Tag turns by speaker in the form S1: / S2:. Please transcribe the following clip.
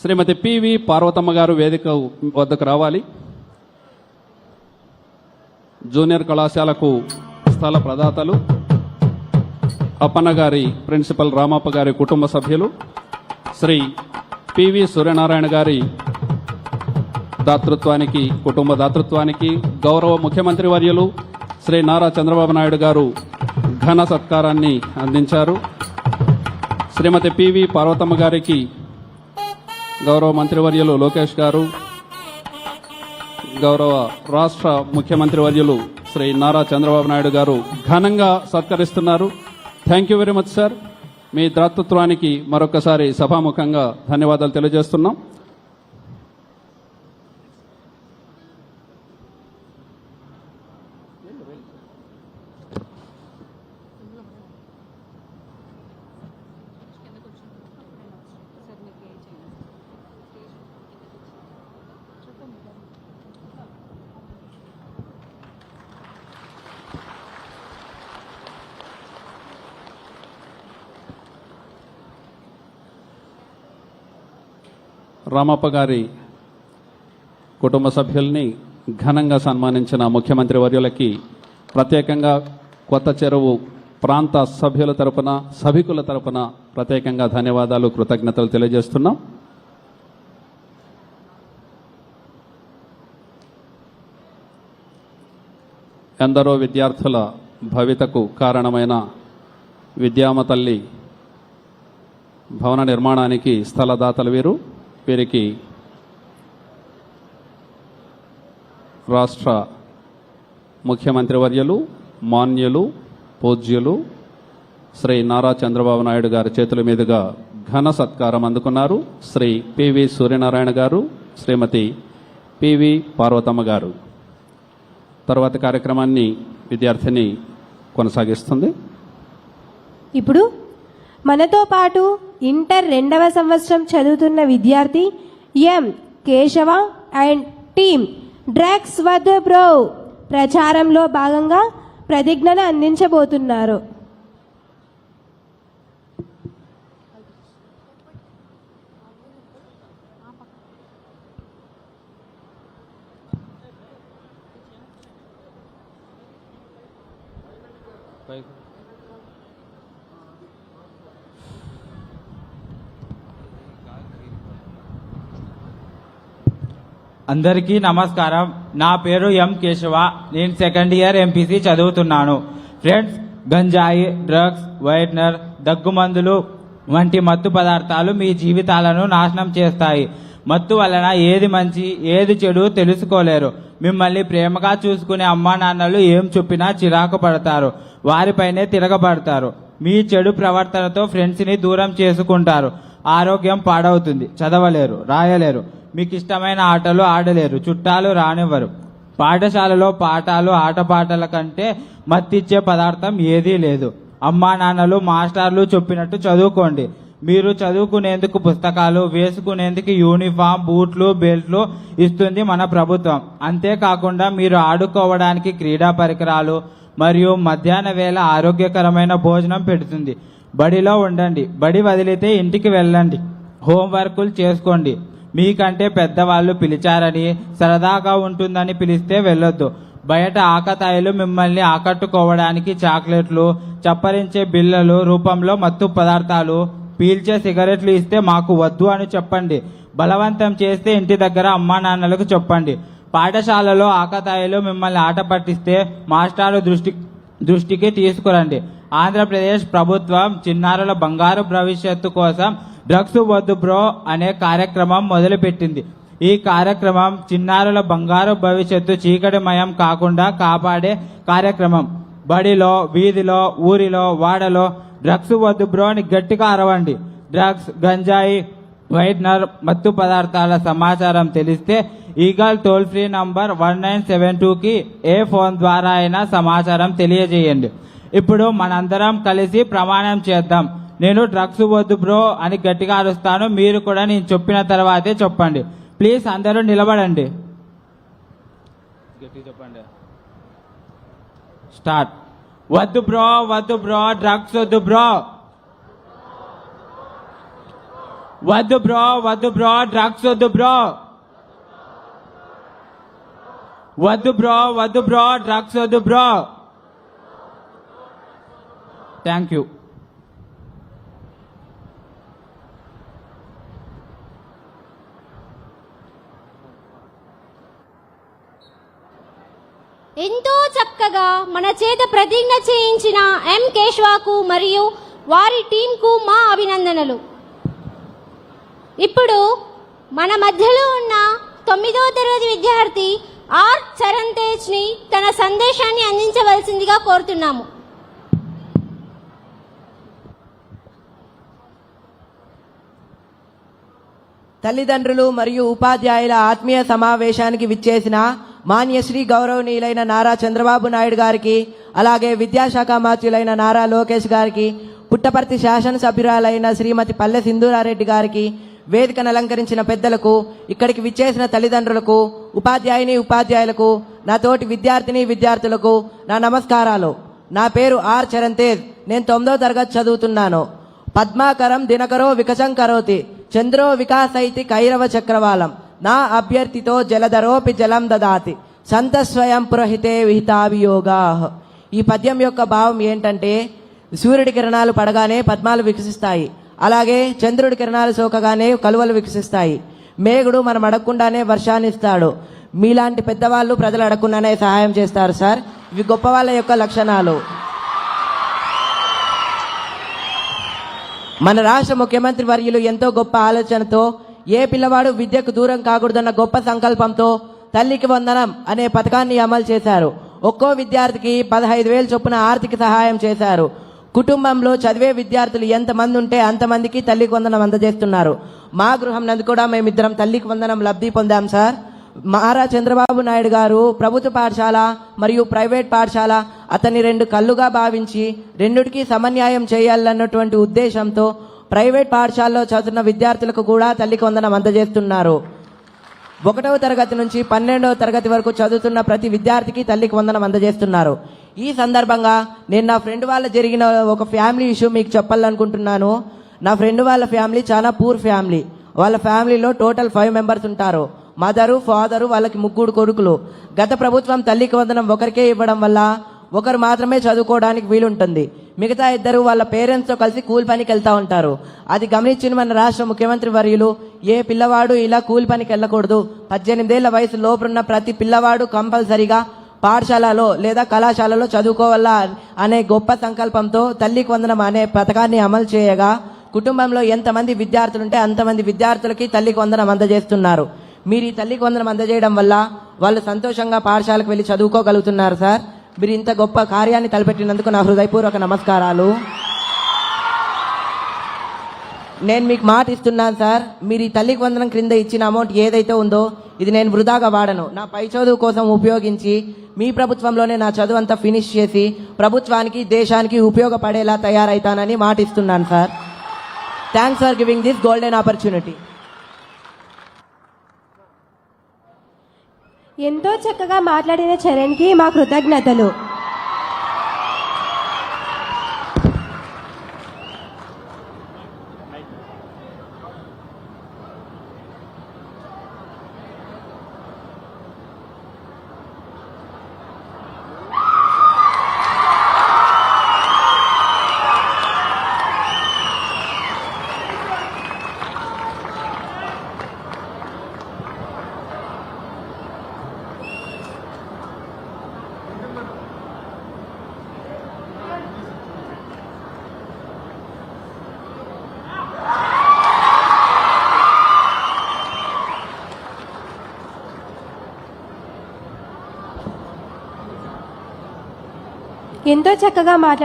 S1: శ్రీమతి PV Parvathamma గారు వేదిక వద్దకు రావాలి. జూనియర్ కళాశాలకు స్థల ప్రదాతలు అప్పన్న గారి ప్రిన్సిపల్ రామప్ప గారి కుటుంబ సభ్యులు శ్రీ పివి సూర్యనారాయణ గారి దాతృత్వానికి కుటుంబ దాతృత్వానికి గౌరవ ముఖ్యమంత్రి వర్యులు శ్రీ నారా చంద్రబాబు నాయుడు గారు ఘన సత్కారాన్ని అందించారు. శ్రీమతి పివి పార్వతమ్మ గారికి గౌరవ మంత్రివర్యులు లోకేష్ గారు గౌరవ రాష్ట్ర ముఖ్యమంత్రి వర్యులు శ్రీ నారా చంద్రబాబు నాయుడు గారు ఘనంగా సత్కరిస్తున్నారు. Thank you very much sir మీ దాతృత్వానికి మరొకసారి సభాముఖంగా ధన్యవాదాలు తెలియజేస్తున్నాం. రామప్ప గారి కుటుంబ సభ్యుల్ని ఘనంగా సన్మానించిన ముఖ్యమంత్రి వర్యులకి ప్రత్యేకంగా కొత్త చెరువు ప్రాంత సభ్యుల తరపున సభికుల తరపున ప్రత్యేకంగా ధన్యవాదాలు కృతజ్ఞతలు తెలియజేస్తున్నాం. ఎందరో విద్యార్థుల భవితకు కారణమైన విద్యామ తల్లి భవన నిర్మాణానికి స్థలదాతలు వీరు. వీరికి రాష్ట్ర ముఖ్యమంత్రి వర్యులు మాన్యులు పూజ్యులు శ్రీ నారా చంద్రబాబు నాయుడు గారి చేతుల మీదుగా ఘన సత్కారం అందుకున్నారు శ్రీ పివి సూర్యనారాయణ గారు శ్రీమతి పివి పార్వతమ్మ గారు. తర్వాత కార్యక్రమాన్ని విద్యార్థిని కొనసాగిస్తుంది.
S2: ఇప్పుడు మనతో పాటు ఇంటర్ రెండవ సంవత్సరం చదువుతున్న విద్యార్థి M. Keshava and team drugs వద్దు బ్రో. ప్రచారంలో భాగంగా ప్రతిజ్ఞను అందించబోతున్నారు.
S3: అందరికీ నమస్కారం. నా పేరు ఎం కేశవ. నేను సెకండ్ ఇయర్ ఎంపీసీ చదువుతున్నాను. ఫ్రెండ్స్ గంజాయి డ్రగ్స్ వైట్నర్ దగ్గుమందులు వంటి మత్తు పదార్థాలు మీ జీవితాలను నాశనం చేస్తాయి. మత్తు వలన ఏది మంచి ఏది చెడు తెలుసుకోలేరు. మిమ్మల్ని ప్రేమగా చూసుకునే అమ్మా నాన్నలు ఏం చెప్పినా చిరాకు పడతారు. వారిపైనే తిరగబడతారు. మీ చెడు ప్రవర్తనతో ఫ్రెండ్స్ని దూరం చేసుకుంటారు. ఆరోగ్యం పాడవుతుంది. చదవలేరు రాయలేరు. మీకు ఇష్టమైన ఆటలు ఆడలేరు. చుట్టాలు రానివ్వరు. పాఠశాలలో పాఠాలు ఆటపాటల కంటే మత్తిచ్చే పదార్థం ఏదీ లేదు. అమ్మా నాన్నలు మాస్టర్లు చెప్పినట్టు చదువుకోండి. మీరు చదువుకునేందుకు పుస్తకాలు వేసుకునేందుకు యూనిఫామ్ బూట్లు బెల్ట్లు ఇస్తుంది మన ప్రభుత్వం. అంతేకాకుండా మీరు ఆడుకోవడానికి క్రీడా పరికరాలు మరియు మధ్యాహ్న వేళ ఆరోగ్యకరమైన భోజనం పెడుతుంది. బడిలో ఉండండి. బడి వదిలితే ఇంటికి వెళ్ళండి. హోంవర్కులు చేసుకోండి. మీకంటే పెద్దవాళ్ళు పిలిచారని సరదాగా ఉంటుందని పిలిస్తే వెళ్ళొద్దు. బయట ఆకతాయిలు మిమ్మల్ని ఆకట్టుకోవడానికి చాక్లెట్లు చప్పరించే బిళ్ళలు రూపంలో మత్తు పదార్థాలు పీల్చే సిగరెట్లు ఇస్తే మాకు వద్దు అని చెప్పండి. బలవంతం చేస్తే ఇంటి దగ్గర అమ్మా నాన్నలకు చెప్పండి. పాఠశాలలో ఆకతాయిలు మిమ్మల్ని ఆట పట్టిస్తే మాస్టారు దృష్టి దృష్టికి తీసుకురండి. ఆంధ్రప్రదేశ్ ప్రభుత్వం చిన్నారుల బంగారు భవిష్యత్తు కోసం డ్రగ్స్ వద్దు బ్రో అనే కార్యక్రమం మొదలుపెట్టింది. ఈ కార్యక్రమం చిన్నారుల బంగారు భవిష్యత్తు చీకటిమయం కాకుండా కాపాడే కార్యక్రమం. బడిలో వీధిలో ఊరిలో వాడలో డ్రగ్స్ వద్దు బ్రో అని గట్టిగా అరవండి. డ్రగ్స్ గంజాయి వైట్నర్ మత్తు పదార్థాల సమాచారం తెలిస్తే Eagle toll free number one nine seven టూకి ఏ ఫోన్ ద్వారా అయినా సమాచారం తెలియజేయండి. ఇప్పుడు మనందరం కలిసి ప్రమాణం చేద్దాం. నేను డ్రగ్స్ వద్దు బ్రో అని గట్టిగా అరుస్తాను. మీరు కూడా నేను చెప్పిన తర్వాతే చెప్పండి. ప్లీజ్ అందరూ నిలబడండి. గట్టిగా చెప్పండి. స్టార్ట్. వద్దు బ్రో వద్దు బ్రో డ్రగ్స్ వద్దు బ్రో. వద్దు బ్రో వద్దు బ్రో డ్రగ్స్ వద్దు బ్రో. వద్దు బ్రో వద్దు బ్రో డ్రగ్స్ వద్దు బ్రో. థ్యాంక్ యూ
S4: ఎంతో చక్కగా మన చేత ప్రతిజ్ఞ చేయించిన ఎం కేశవాకు మరియు వారి టీంకు మా అభినందనలు. ఇప్పుడు మన మధ్యలో ఉన్న తొమ్మిదవ తరగతి విద్యార్థి ఆర్ చరణ్ తేజ్ని తన సందేశాన్ని అందించవలసిందిగా కోరుతున్నాము.
S5: తల్లిదండ్రులు మరియు ఉపాధ్యాయుల ఆత్మీయ సమావేశానికి విచ్చేసిన మాన్యశ్రీ గౌరవనీయులైన నారా చంద్రబాబు నాయుడు గారికి అలాగే విద్యాశాఖ మంత్రులైన నారా లోకేష్ గారికి పుట్టపర్తి శాసనసభ్యురాలైన శ్రీమతి పల్లె సింధూరారెడ్డి గారికి వేదికను అలంకరించిన పెద్దలకు ఇక్కడికి విచ్చేసిన తల్లిదండ్రులకు ఉపాధ్యాయుని ఉపాధ్యాయులకు నా తోటి విద్యార్థిని విద్యార్థులకు నా నమస్కారాలు. నా పేరు ఆర్ చరణ్ తేజ్ నేను తొమ్మిదో తరగతి చదువుతున్నాను. పద్మాకరం దినకరో వికసం కరోతి చంద్రో వికాసైతి కైరవ చక్రవాలం. నా అభ్యర్థితో జలధరోపి జలం దదాతి. సంత స్వయం పురోహితే విహితాభియోగా. ఈ పద్యం యొక్క భావం ఏంటంటే సూర్యుడి కిరణాలు పడగానే పద్మాలు వికసిస్తాయి. అలాగే చంద్రుడి కిరణాలు సోకగానే కలువలు వికసిస్తాయి. మేఘుడు మనం అడగకుండానే వర్షాన్ని ఇస్తాడు. మీలాంటి పెద్దవాళ్ళు ప్రజలు అడగకుండానే సహాయం చేస్తారు సార్. ఇవి గొప్ప వాళ్ళ యొక్క లక్షణాలు. మన రాష్ట్ర ముఖ్యమంత్రి వర్యులు ఎంతో గొప్ప ఆలోచనతో ఏ పిల్లవాడు విద్యకు దూరం కాకూడదన్న గొప్ప సంకల్పంతో తల్లికి వందనం అనే పథకాన్ని అమలు చేశారు. ఒక్కో విద్యార్థికి పదహైదు వేలు చొప్పున ఆర్థిక సహాయం చేశారు. కుటుంబంలో చదివే విద్యార్థులు ఎంతమంది ఉంటే అంతమందికి తల్లికి వందనం అందజేస్తున్నారు. మా గృహం నందు కూడా మేమిద్దరం తల్లికి వందనం లబ్ధి పొందాం సార్. మారా చంద్రబాబు నాయుడు గారు ప్రభుత్వ పాఠశాల మరియు ప్రైవేట్ పాఠశాల అతన్ని రెండు కళ్ళుగా భావించి రెండుటికి సమన్యాయం చేయాలన్నటువంటి ఉద్దేశంతో ప్రైవేట్ పాఠశాలలో చదువుతున్న విద్యార్థులకు కూడా తల్లికి వందనం అందజేస్తున్నారు. ఒకటవ తరగతి నుంచి పన్నెండవ తరగతి వరకు చదువుతున్న ప్రతి విద్యార్థికి తల్లికి వందనం అందజేస్తున్నారు. ఈ సందర్భంగా నేను నా ఫ్రెండ్ వాళ్ళ జరిగిన ఒక ఫ్యామిలీ ఇష్యూ మీకు చెప్పాలనుకుంటున్నాను. నా ఫ్రెండ్ వాళ్ళ ఫ్యామిలీ చాలా పూర్ ఫ్యామిలీ. వాళ్ళ ఫ్యామిలీలో టోటల్ ఫైవ్ మెంబర్స్ ఉంటారు. మదరు ఫాదరు వాళ్ళకి ముగ్గురు కొడుకులు. గత ప్రభుత్వం తల్లికి వందనం ఒకరికే ఇవ్వడం వల్ల ఒకరు మాత్రమే చదువుకోవడానికి వీలుంటుంది. మిగతా ఇద్దరు వాళ్ళ పేరెంట్స్తో కలిసి కూలి పనికి వెళ్తూ ఉంటారు. అది గమనించిన మన రాష్ట్ర ముఖ్యమంత్రి వర్యులు ఏ పిల్లవాడు ఇలా కూలి పనికి వెళ్ళకూడదు. పద్దెనిమిదేళ్ళ వయసు లోపున్న ప్రతి పిల్లవాడు కంపల్సరిగా పాఠశాలలో లేదా కళాశాలలో చదువుకోవాలా అనే గొప్ప సంకల్పంతో తల్లికి వందనం అనే పథకాన్ని అమలు చేయగా కుటుంబంలో ఎంతమంది విద్యార్థులు ఉంటే అంతమంది విద్యార్థులకి తల్లికి వందనం అందజేస్తున్నారు. మీరు ఈ తల్లికి వందనం అందజేయడం వల్ల వాళ్ళు సంతోషంగా పాఠశాలకు వెళ్ళి చదువుకోగలుగుతున్నారు సార్. మీరు ఇంత గొప్ప కార్యాన్ని తలపెట్టినందుకు నా హృదయపూర్వక నమస్కారాలు. నేను మీకు మాట ఇస్తున్నాను సార్. మీరు ఈ తల్లికి వందనం క్రింద ఇచ్చిన అమౌంట్ ఏదైతే ఉందో ఇది నేను వృధాగా వాడను. నా పై చదువు కోసం ఉపయోగించి మీ ప్రభుత్వంలోనే నా చదువు అంతా ఫినిష్ చేసి ప్రభుత్వానికి దేశానికి ఉపయోగపడేలా తయారైతానని మాట ఇస్తున్నాను sir. Thanks for giving this golden opportunity
S2: ఎంతో చక్కగా మాట్లాడిన చరణ్కి మా కృతజ్ఞతలు. ఎంతో చక్కగా మాట్లాడు